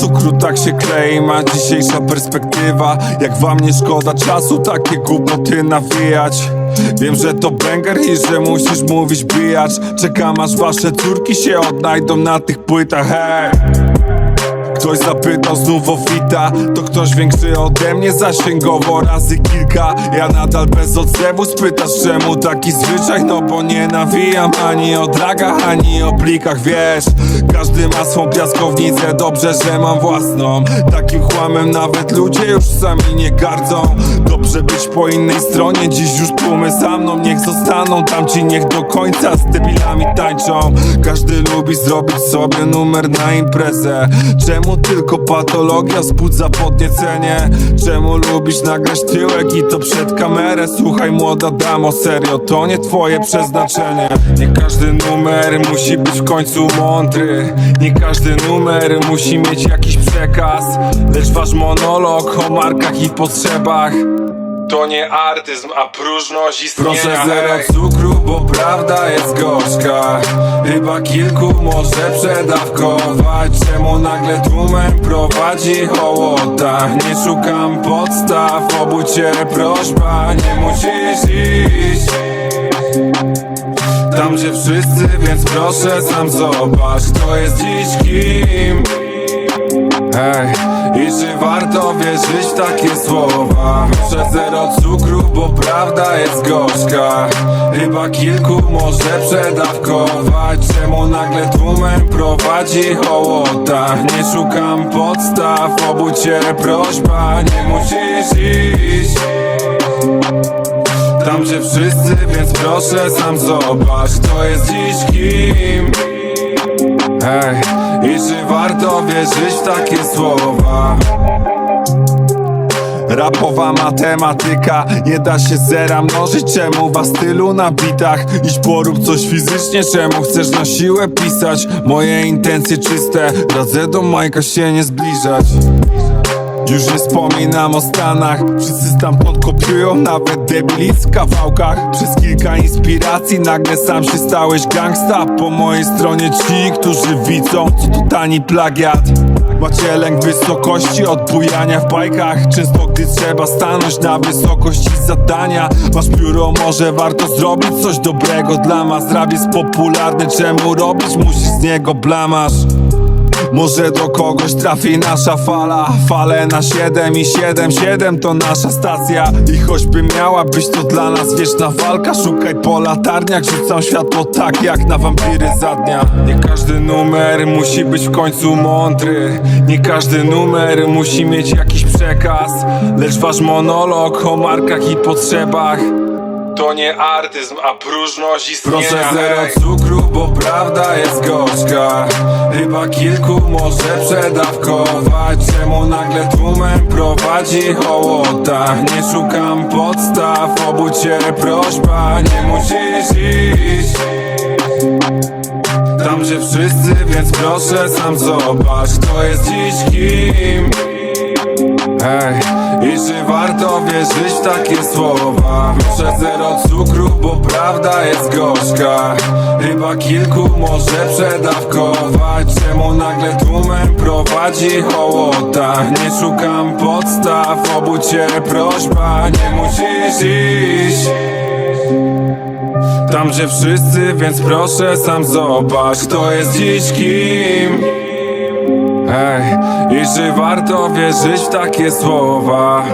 cukru tak się klei Ma dzisiejsza perspektywa. Jak wam nie szkoda czasu takie głupoty nawijać. Wiem, że to banger i że musisz mówić bijacz Czekam aż wasze córki się odnajdą na tych płytach, hej Ktoś zapytał znów o fita To ktoś większy ode mnie zasięgowo. Razy kilka Ja nadal bez odzewu. Spytasz czemu taki zwyczaj? No bo nie nawijam ani o dragach, ani o plikach Wiesz, każdy ma swą piaskownicę Dobrze, że mam własną. Takim chłamem nawet ludzie już sami nie gardzą. Dobrze być po innej stronie Dziś już tłumy za mną. Niech zostaną tamci, niech do końca z debilami tańczą. Każdy lubi zrobić sobie numer na imprezę. Czemu tylko patologia wzbudza podniecenie? Czemu lubisz nagrać tyłek i to przed kamerę? Słuchaj młoda damo, serio, to nie twoje przeznaczenie Nie każdy numer musi być w końcu mądry Nie każdy numer musi mieć jakiś przekaz Lecz wasz monolog o markach i potrzebach to nie artyzm, a próżność istnienia. Proszę zero cukru, bo prawda jest gorzka. Chyba kilku może przedawkować. Czemu nagle tłumem prowadzi hołota? Nie szukam podstaw, obudźcie prośba. Nie musisz iść. Tam gdzie wszyscy, więc proszę sam zobacz Kto jest dziś kim Hej, i czy warto wierzyć w takie słowa? Że zero cukru, bo prawda jest gorzka. Chyba kilku może przedawkować Czemu nagle tłumem prowadzi hołota? Nie szukam podstaw, obudź się prośba Nie musisz iść. Tam gdzie wszyscy, więc proszę sam zobacz Kto jest dziś kim. Hej, i czy warto wierzyć w takie słowa? Rapowa matematyka, nie da się zera mnożyć Czemu was tylu na bitach? Idź porób coś fizycznie, czemu chcesz na siłę pisać? Moje intencje czyste, radzę do Majka się nie zbliżać już nie wspominam o Stanach. Wszyscy stamtąd kopiują nawet debili w kawałkach. Przez kilka inspiracji nagle sam się stałeś gangsta. Po mojej stronie ci, którzy widzą co to tani plagiat. Macie lęk wysokości od bujania w bajkach. Często gdy trzeba stanąć na wysokości zadania Masz biuro, może warto zrobić coś dobrego dla mas. Rap jest popularny, czemu robić? Musisz z niego blamasz może do kogoś trafi nasza fala? Fale na 7 i 7, 7 to nasza stacja. I choćby miała być to dla nas wieczna walka Szukaj po latarniach, rzucam światło tak jak na wampiry za dnia. Nie każdy numer musi być w końcu mądry. Nie każdy numer musi mieć jakiś przekaz. Lecz wasz monolog o markach i potrzebach to nie artyzm, a próżność istnienia. Proszę zero cukru, bo prawda jest gorzka. Chyba kilku może przedawkować Czemu nagle tłumem prowadzi hołota. Nie szukam podstaw, obudź się prośba Nie musisz iść. Tam gdzie wszyscy, więc proszę sam zobacz Kto jest dziś kim Hej, i czy warto wierzyć w takie słowa? Proszę zero cukru, bo prawda jest gorzka. Chyba kilku może przedawkować. Czemu nagle tłumem prowadzi hołota? Nie szukam podstaw, obudź się prośba. Nie musisz iść. Tam gdzie wszyscy, więc proszę sam zobacz Kto jest dziś kim Hej, i czy warto wierzyć w takie słowa?